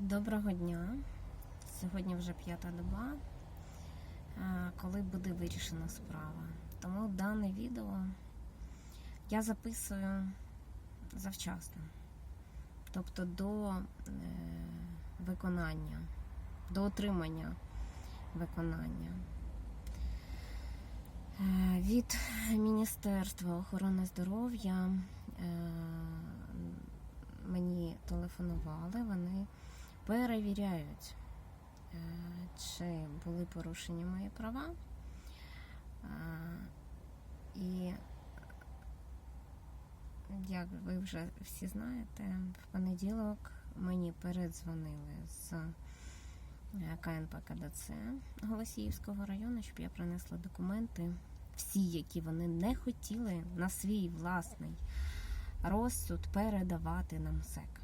Доброго дня. Сьогодні вже п'ята доба, е, коли буде вирішена справа. Тому дане відео я записую завчасно, тобто до е, виконання, до отримання виконання. Е, Від Міністерства охорони здоров'я мені телефонували, вони перевіряють, е, чи були порушені мої права. Е, І, як ви вже всі знаєте, в понеділок мені передзвонили з е, КНП КДЦ Голосіївського району, щоб я принесла документи, всі, які вони не хотіли на свій власний розсуд передавати нам СЕК.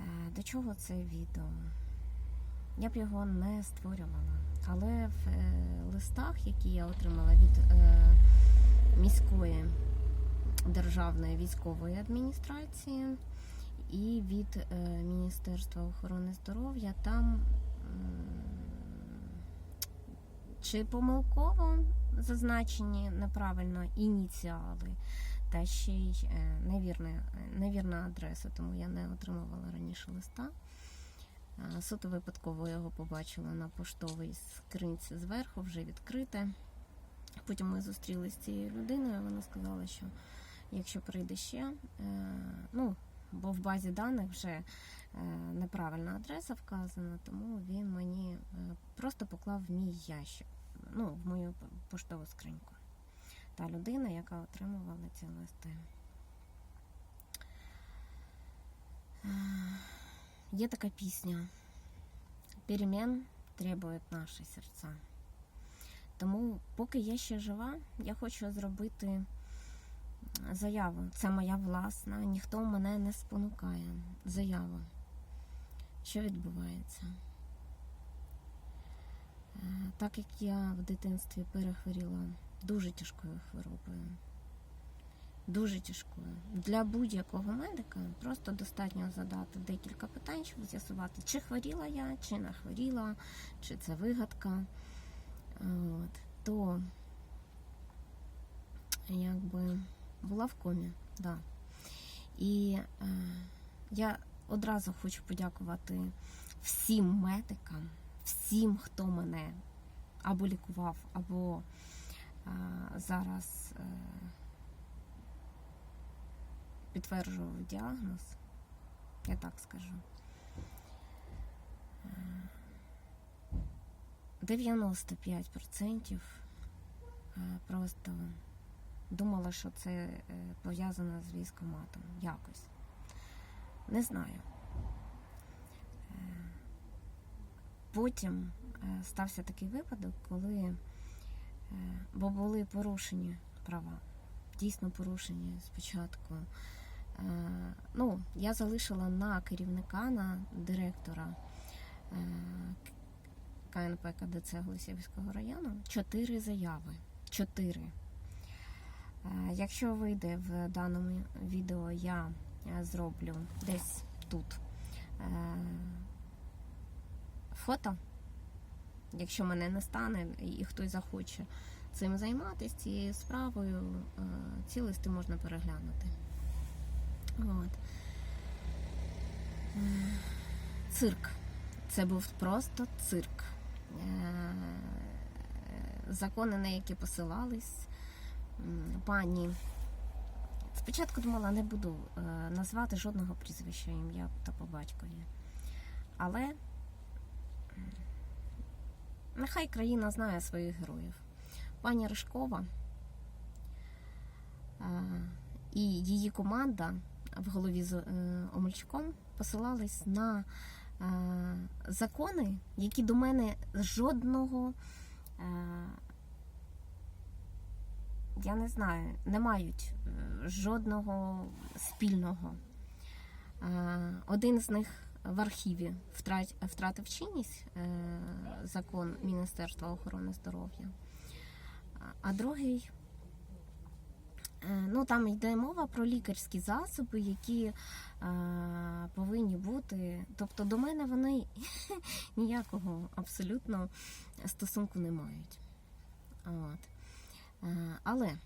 Е, До чого це відео? Я б його не створювала, але в е, листах, які я отримала від е, міської державної військової адміністрації і від Міністерства охорони здоров'я, там чи помилково зазначені неправильно ініціали, та ще й е, невірна, невірна адреса, тому я не отримувала раніше листа. Е, Суто випадково його побачила на поштовій скринці зверху, вже відкрите. Потім ми зустрілися з цією людиною. Вона сказала, що якщо прийде ще, е, ну, бо в базі даних вже неправильна адреса вказана, тому він мені просто поклав в мій ящик, ну, в мою поштову скриньку. Та людина, яка отримувала ці листи. Е, Є така пісня. Перемен требують наші серця. Тому, поки я ще жива, я хочу зробити заяву. Це моя власна, ніхто мене не спонукає. Заява. Що відбувається? Е, Так як я в дитинстві перехворіла дуже тяжкою хворобою, дуже тяжкою. Для будь-якого медика просто достатньо задати декілька питань, щоб з'ясувати, чи хворіла я, чи не хворіла, чи це вигадка. От. То якби була в комі, да. І е, я одразу хочу подякувати всім медикам, всім, хто мене або лікував, або зараз е, підтверджував діагноз, я так скажу. Е, 95% е, просто думала, що це е, пов'язано з військоматом. Якось. Не знаю. Е, Потім е, стався такий випадок, коли е, бо були порушені права. Дійсно порушені спочатку. Е, Ну, я залишила на керівника, на директора е, КНП КДЦ Голосіївського району чотири заяви. Чотири. Е, Якщо вийде в даному відео, я е, зроблю десь тут е, фото. Якщо мене не стане і хтось захоче цим займатися, цією справою, е, ці листи можна переглянути. От. Е, Цирк. Це був просто цирк. Е, Закони, на які посилались, пані. Спочатку думала, не буду назвати жодного прізвища, ім'я та по батькові. Але нехай країна знає своїх героїв. Пані Ришкова е, і її команда в голові з е, Омельчуком посилались на е, закони, які до мене жодного, я не знаю, не мають жодного спільного. Один з них в архіві втратив чинність е, закон Міністерства охорони здоров'я, а- другий Е, Ну, там йде мова про лікарські засоби, які е, повинні бути. Тобто до мене вони ніякого абсолютно стосунку не мають. От. Але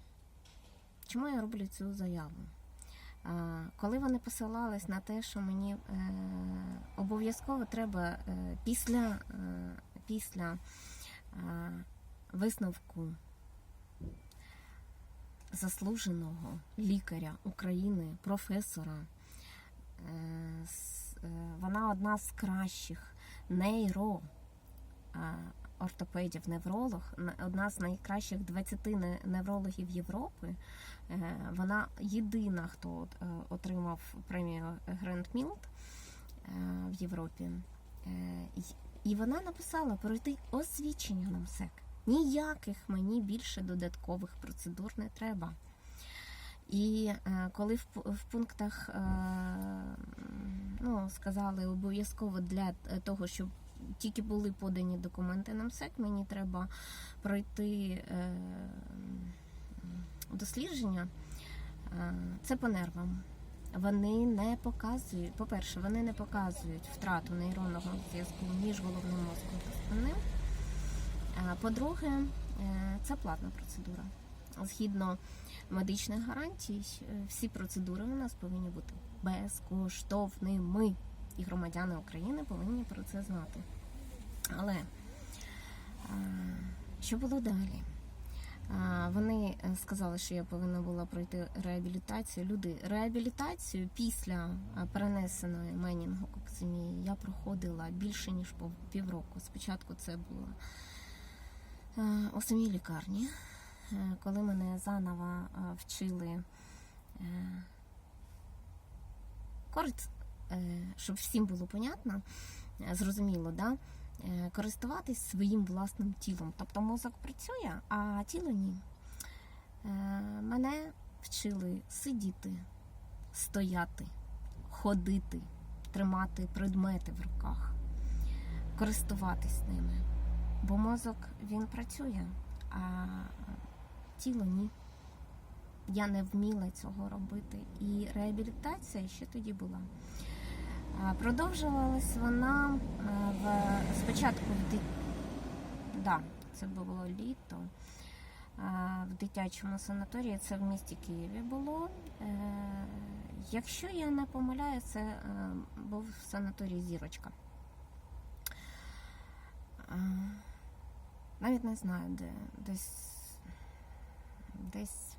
чому я роблю цю заяву? Коли вони посилались на те, що мені е, обов'язково треба е, після, е, після висновку заслуженого лікаря України, професора. Вона одна з кращих нейро е, ортопедів, невролог, одна з найкращих 20 неврологів Європи. Е, Вона єдина, хто е, отримав премію Гранд Мілд в Європі. Е, І вона написала пройти освідчення на МСЕК. Ніяких мені більше додаткових процедур не треба. І е, коли в, пунктах е, ну, сказали обов'язково для е, того, щоб тільки були подані документи на МСЕК, мені треба пройти е, дослідження, е, це по нервам. Вони не показують, по-перше, вони не показують втрату нейронного зв'язку між головним мозком та спинним. По-друге, е, це платна процедура. Згідно медичних гарантій, е, всі процедури у нас повинні бути безкоштовними. І громадяни України повинні про це знати. Але е, що було далі? Вони е, сказали, що я повинна була пройти реабілітацію. Люди, реабілітацію після е, перенесеної менінгококцемії я проходила більше ніж по півроку. Спочатку це було е, у самій лікарні, коли мене заново вчили е, щоб всім було понятно, зрозуміло, да? Е, користуватись своїм власним тілом. Тобто мозок працює, а тіло ні. Е, Мене вчили сидіти, стояти, ходити, тримати предмети в руках, користуватись ними. Бо мозок він працює, а тіло ні. Я не вміла цього робити. І реабілітація ще тоді була. Продовжувалась вона е, в спочатку в ди... да, це було літо. В дитячому санаторії це в місті Києві було. Е, Якщо я не помиляю, це е, був санаторій Зірочка. Навіть не знаю, де десь десь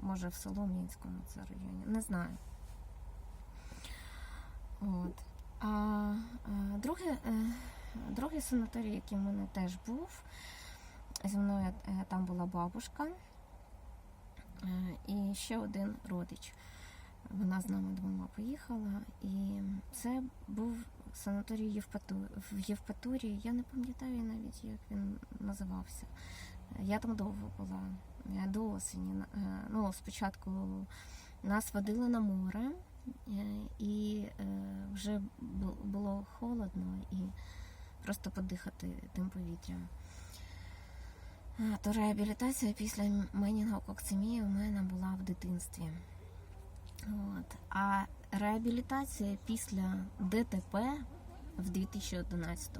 може в Солом'янському це районі. Не знаю. От. А, а друге, е, другий санаторій, який в мене теж був, зі мною е, там була бабушка е, і ще один родич. Вона з нами двома поїхала. І це був санаторій Євпату- в Євпаторії. Я не пам'ятаю навіть, як він називався. Я там довго була, до осені. Ну, спочатку нас водили на море, і е, вже було холодно і просто подихати тим повітрям. Е, То реабілітація після менінгококцемії у мене була в дитинстві. От. А реабілітація після ДТП в 2011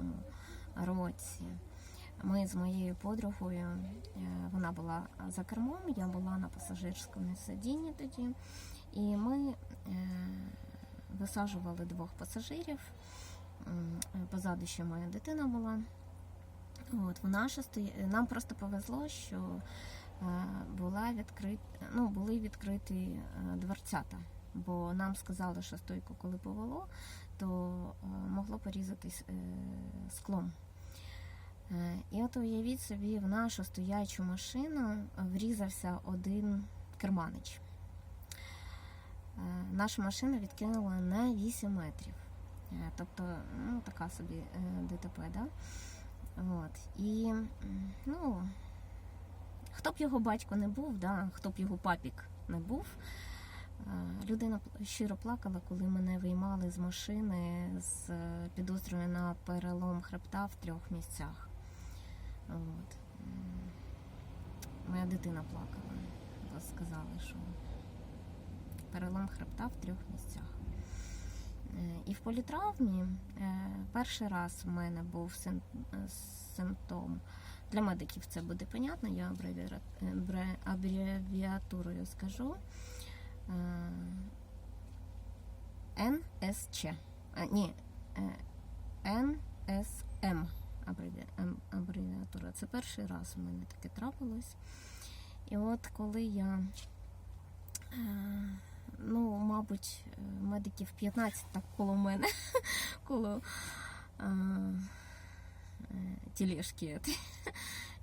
році. Ми з моєю подругою, е, вона була за кермом, я була на пасажирському сидінні тоді, і ми е, висаджували двох пасажирів. Позаду ще моя дитина була. От, вона ще. Нам просто повезло, що е, була відкрит... ну, були відкриті е, дверцята, бо нам сказали, що стойку, коли повело, то могло порізатись склом. І от уявіть собі, в нашу стоячу машину врізався один керманич. Е, Наша машина відкинула на 8 метрів. Е, Тобто, ну, така собі е, ДТП, да? От. І ну, хто б його батько не був, да, хто б його папік не був, людина щиро плакала, коли мене виймали з машини з підозрою на перелом хребта в трьох місцях. От. Моя дитина плакала. Бо сказали, що перелом хребта в трьох місцях. Е, І в політравмі е, перший раз в мене був е, симптом. Для медиків це буде понятно, я абревіатурою скажу. НСЧ. Ні, НСМ ем, абревіатура. Це перший раз у мене таке трапилось. І от коли я, ну, мабуть, е, медиків 15 так коло мене, коло е, е, тілешки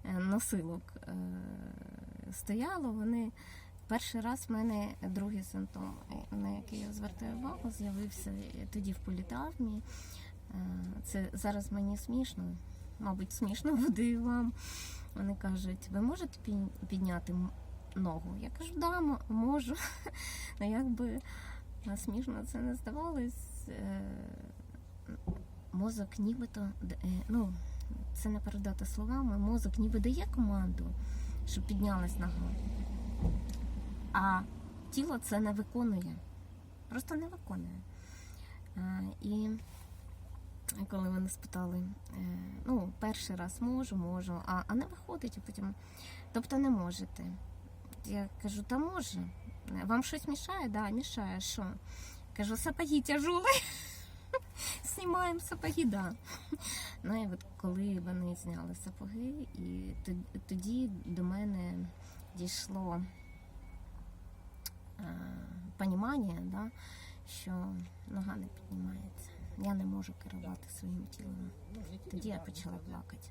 носилок стояло, вони перший раз в мене другий симптом, на який я звертаю увагу, з'явився тоді в політравмі. Е, Це зараз мені смішно, мабуть, смішно буде і вам. Вони кажуть, ви можете підняти ногу? Я кажу, да, можу. Ну, якби е, смішно це не здавалось. е, Мозок нібито, е, ну, це не передати словами, мозок ніби дає команду, щоб піднялась нога. А тіло це не виконує. Просто не виконує. Е, І коли вони спитали, ну, перший раз можу, можу, а, а не виходить, а потім, тобто не можете. Я кажу, та може. Вам щось мішає? Да, мішає. Що? Кажу, сапоги тяжелі. Знімаємо сапоги, да. Ну і от коли вони зняли сапоги, і тоді до мене дійшло понімання, да, що нога не піднімається. Я не можу керувати своїм тілом. Тоді я почала плакати.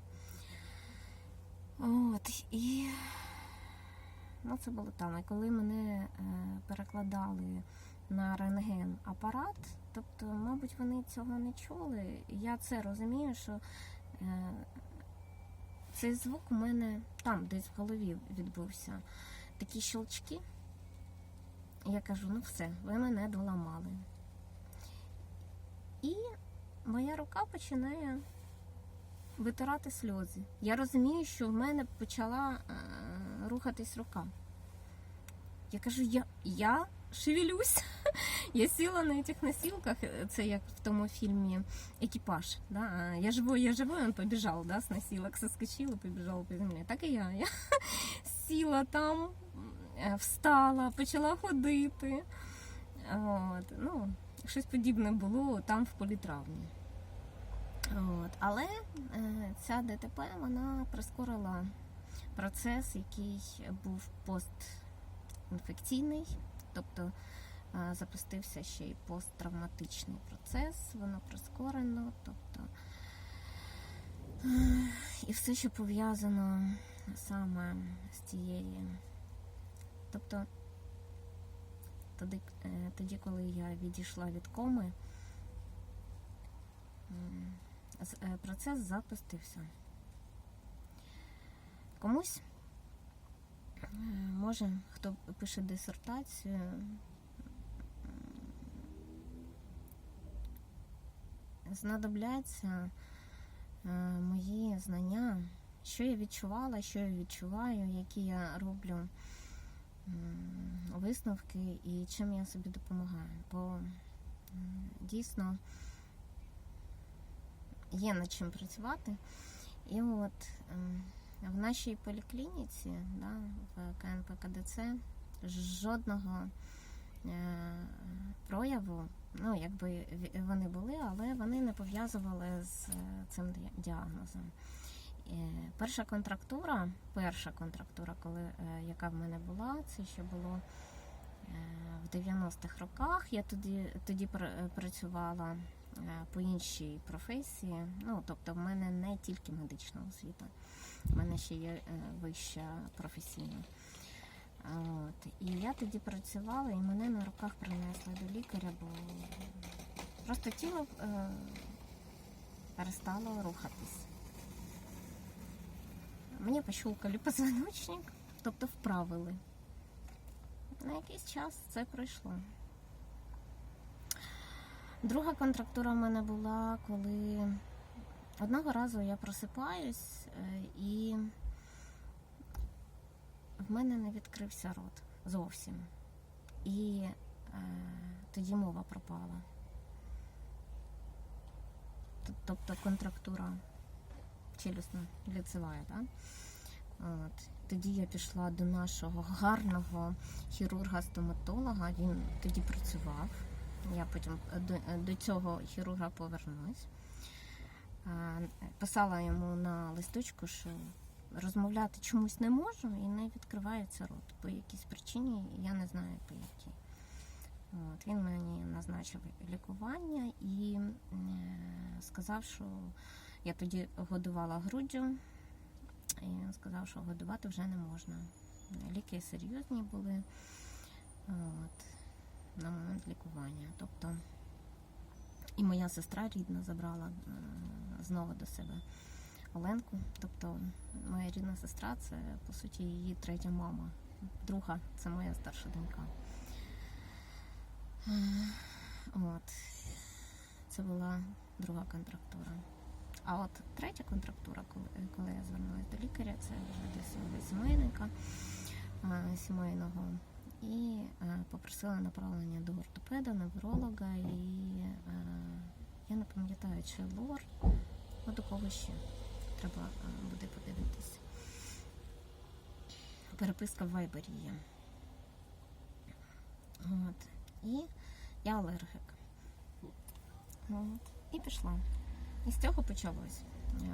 От, і ну, це було там. І коли мене е, перекладали на рентген апарат, тобто, мабуть, вони цього не чули. Я це розумію, що е, цей звук у мене там, десь в голові відбувся. Такі щелчки. Я кажу, ну все, ви мене доламали. І моя рука починає витирати сльози. Я розумію, що в мене почала е, рухатись рука. Я кажу, я, я шевелюсь. Я сіла на цих носілках, це як в тому фільмі Екіпаж. Да? Я живой, я живой, він побіжав да, з носілок, соскочила, побіжала по землі. Так і я. Я сіла там, е, встала, почала ходити. От, ну, щось подібне було там в політравні. От. Але е, ця ДТП вона прискорила процес, який був постінфекційний, тобто запустився ще й посттравматичний процес, воно прискорено, тобто і все, що пов'язано саме з цією. Тобто тоді, е, тоді, коли я відійшла від коми, е, процес запустився. Комусь, е, може, хто пише дисертацію, знадобляться е, мої знання, що я відчувала, що я відчуваю, які я роблю висновки і чим я собі допомагаю. Бо дійсно є над чим працювати. І от ем, в нашій поліклініці, да, в КНП КДЦ, жодного е, прояву, ну якби вони були, але вони не пов'язували з е, цим діагнозом. Е, Перша контрактура, перша контрактура, коли, е, яка в мене була, це ще було е, в 90-х роках. Я тоді, тоді пр- працювала е, по іншій професії. Ну, тобто, в мене не тільки медична освіта, в мене ще є е, вища професійна. От. І я тоді працювала, і мене на руках принесли до лікаря, бо просто тіло е, перестало рухатись. Мені пощулкали позвоночник, тобто вправили. На якийсь час це пройшло. Друга контрактура в мене була, коли одного разу я просипаюсь і в мене не відкрився рот зовсім. І е, тоді мова пропала. Тобто контрактура челюстно лицевая, да? От. Тоді я пішла до нашого гарного хірурга-стоматолога. Він тоді працював. Я потім до, до цього хірурга повернусь. Писала йому на листочку, що розмовляти чомусь не можу і не відкривається рот. По якійсь причині, я не знаю по якій. От, він мені назначив лікування і е, сказав, що я тоді годувала груддю, і він сказав, що годувати вже не можна. Ліки серйозні були от, на момент лікування. Тобто і моя сестра рідна забрала е, знову до себе Оленку. Тобто моя рідна сестра це по суті її третя мама. Друга це моя старша донька. Е, От. Це була друга контрактура. А от третя контрактура, коли, я звернулася до лікаря, це вже до сімейника сімейного. І е, попросила направлення до ортопеда, невролога, і е, я не пам'ятаю, чи лор, ну до кого ще треба е, буде подивитися. Переписка в Вайбері є. От. І я алергик. От. І пішла. І з цього почалось.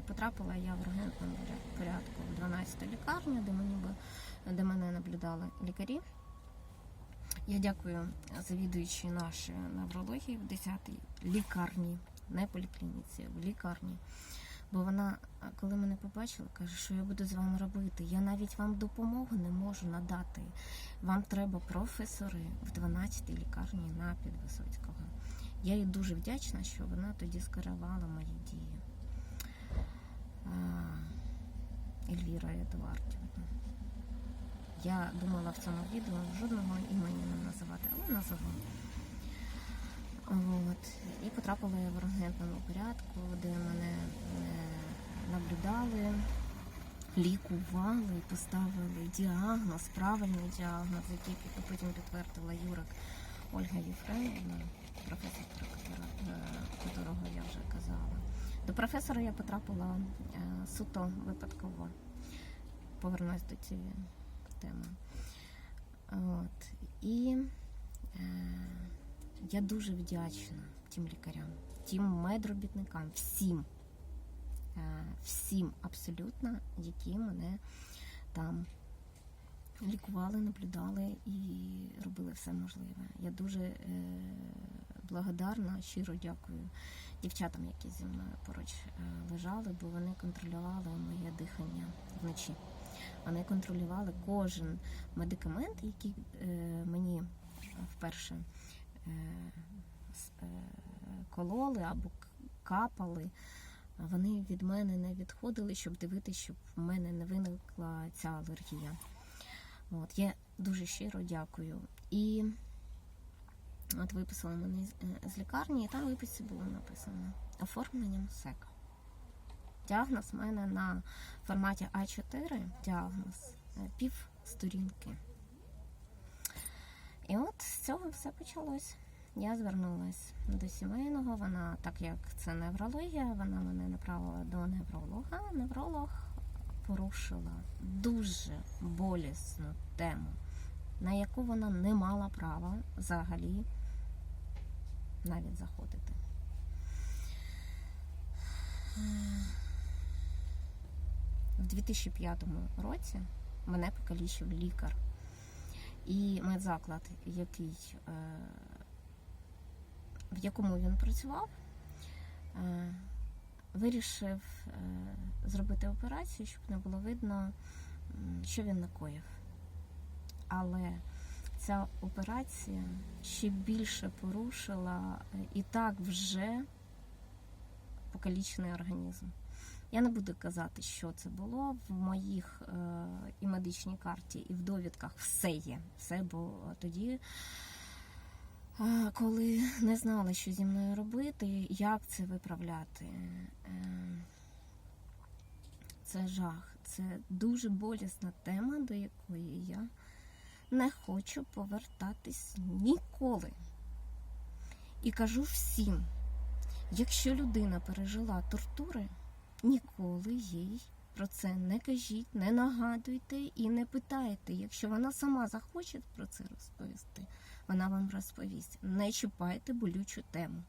Потрапила я в ургентному порядку в 12-ту лікарню, де, мені, де мене наблюдали лікарі. Я дякую завідуючій нашої неврології в 10-й лікарні, не поліклініці, в лікарні. Бо вона, коли мене побачила, каже, що я буду з вами робити. Я навіть вам допомогу не можу надати. Вам треба професори в 12-й лікарні на Підвисоцького. Я їй дуже вдячна, що вона тоді скерувала мої дії. Ельвіра Едуардівна. Я думала в цьому відео жодного імені не називати, але назову. От. І потрапила я в ургентному порядку, де мене е, наблюдали, лікували, поставили діагноз, правильний діагноз, який потім підтвердила Юрик Ольга Єфремівна, професор, про котора- е, я вже казала. До професора я потрапила е, суто випадково. Повернусь до цієї теми. От. І е, я дуже вдячна тим лікарям, тим медробітникам, всім, е, всім абсолютно, які мене там лікували, наблюдали і робили все можливе. Я дуже е, благодарна, щиро дякую дівчатам, які зі мною поруч е, лежали, бо вони контролювали моє дихання вночі. Вони контролювали кожен медикамент, який е, мені вперше е, е, кололи або капали. Вони від мене не відходили, щоб дивитися, щоб в мене не виникла ця алергія. От, я дуже щиро дякую. І от виписали мене з, лікарні, і там виписці було написано оформленням СЕК. Діагноз в мене на форматі А4, діагноз е, пів сторінки. І от з цього все почалось. Я звернулася до сімейного. Вона, так як це неврологія, вона мене направила до невролога. Невролог порушила дуже болісну тему, на яку вона не мала права взагалі навіть заходити. В 2005 році мене покалічив лікар. І медзаклад, який, е, в якому він працював, е, вирішив е, зробити операцію, щоб не було видно, що він накоїв. Але ця операція ще більше порушила і так вже покалічений організм. Я не буду казати, що це було. В моїх е, і медичній карті, і в довідках все є. Все, бо тоді, е, коли не знали, що зі мною робити, як це виправляти. Е, це жах. Це дуже болісна тема, до якої я не хочу повертатись ніколи. І кажу всім, якщо людина пережила тортури, ніколи їй про це не кажіть, не нагадуйте і не питайте. Якщо вона сама захоче про це розповісти, вона вам розповість. Не чіпайте болючу тему.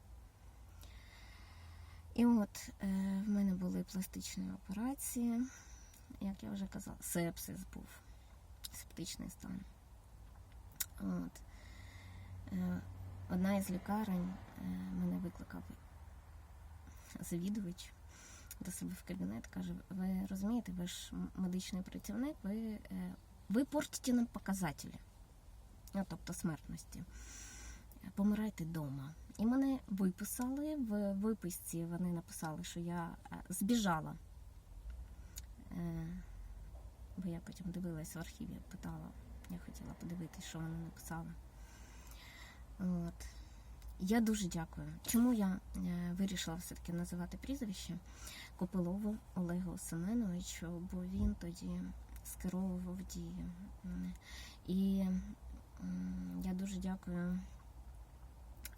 І от е, в мене були пластичні операції, як я вже казала, сепсис був, септичний стан. От. Е, одна із лікарень е, мене викликав завідувач до себе в кабінет, каже: ви розумієте, ви ж медичний працівник, ви, е, ви портите нам показателі, ну, тобто смертності. Помирайте вдома. І мене виписали. В виписці вони написали, що я е, збіжала. Е, Бо я потім дивилась в архіві, питала. Я хотіла подивитися, що вони написали. От. Я дуже дякую. Чому я е, вирішила все-таки називати прізвище Копилову Олегу Семеновичу, бо він тоді скеровував дії. І я дуже дякую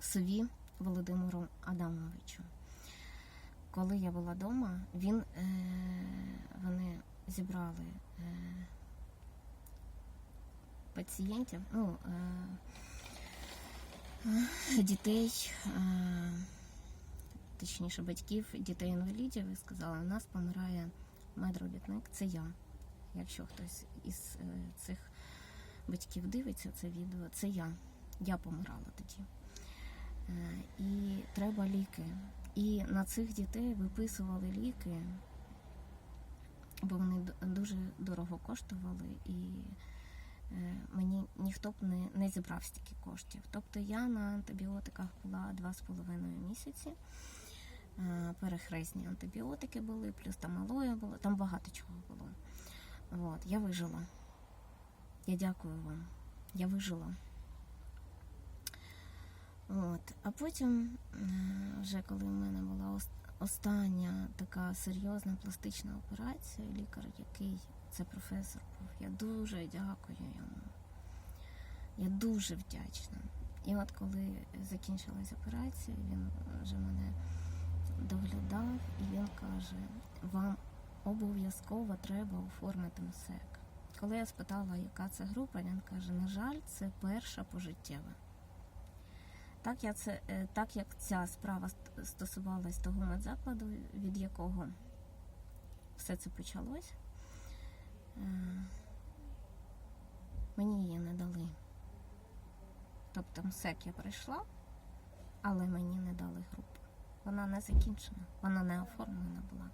сові Володимиру Адамовичу. Коли я була вдома, він, е, вони зібрали е, пацієнтів, ну, дітей, е, точніше батьків, дітей-інвалідів, і сказали, у нас помирає медробітник, це я. Якщо хтось із е, цих батьків дивиться це відео, це я. Я помирала тоді. Е, І треба ліки. І на цих дітей виписували ліки, бо вони дуже дорого коштували, і мені ніхто б не, не зібрав стільки коштів. Тобто я на антибіотиках була два з половиною місяці. Е, Перехресні антибіотики були, плюс там алоє було, там багато чого було. От, я вижила. Я дякую вам. Я вижила. От. А потім, е, вже коли в мене була остання така серйозна пластична операція, лікар, який це професор був, я дуже дякую йому. Я дуже вдячна. І от коли закінчилась операція, він вже мене доглядав, і він каже: вам обов'язково треба оформити МСЕК. Коли я спитала, яка це група, він каже: на жаль, це перша пожиттєва. Так, я це, е, так як ця справа ст- стосувалась того медзакладу, від якого все це почалось, мені її не дали. Тобто МСЕК я прийшла, але мені не дали групу. Вона не закінчена, вона не оформлена була.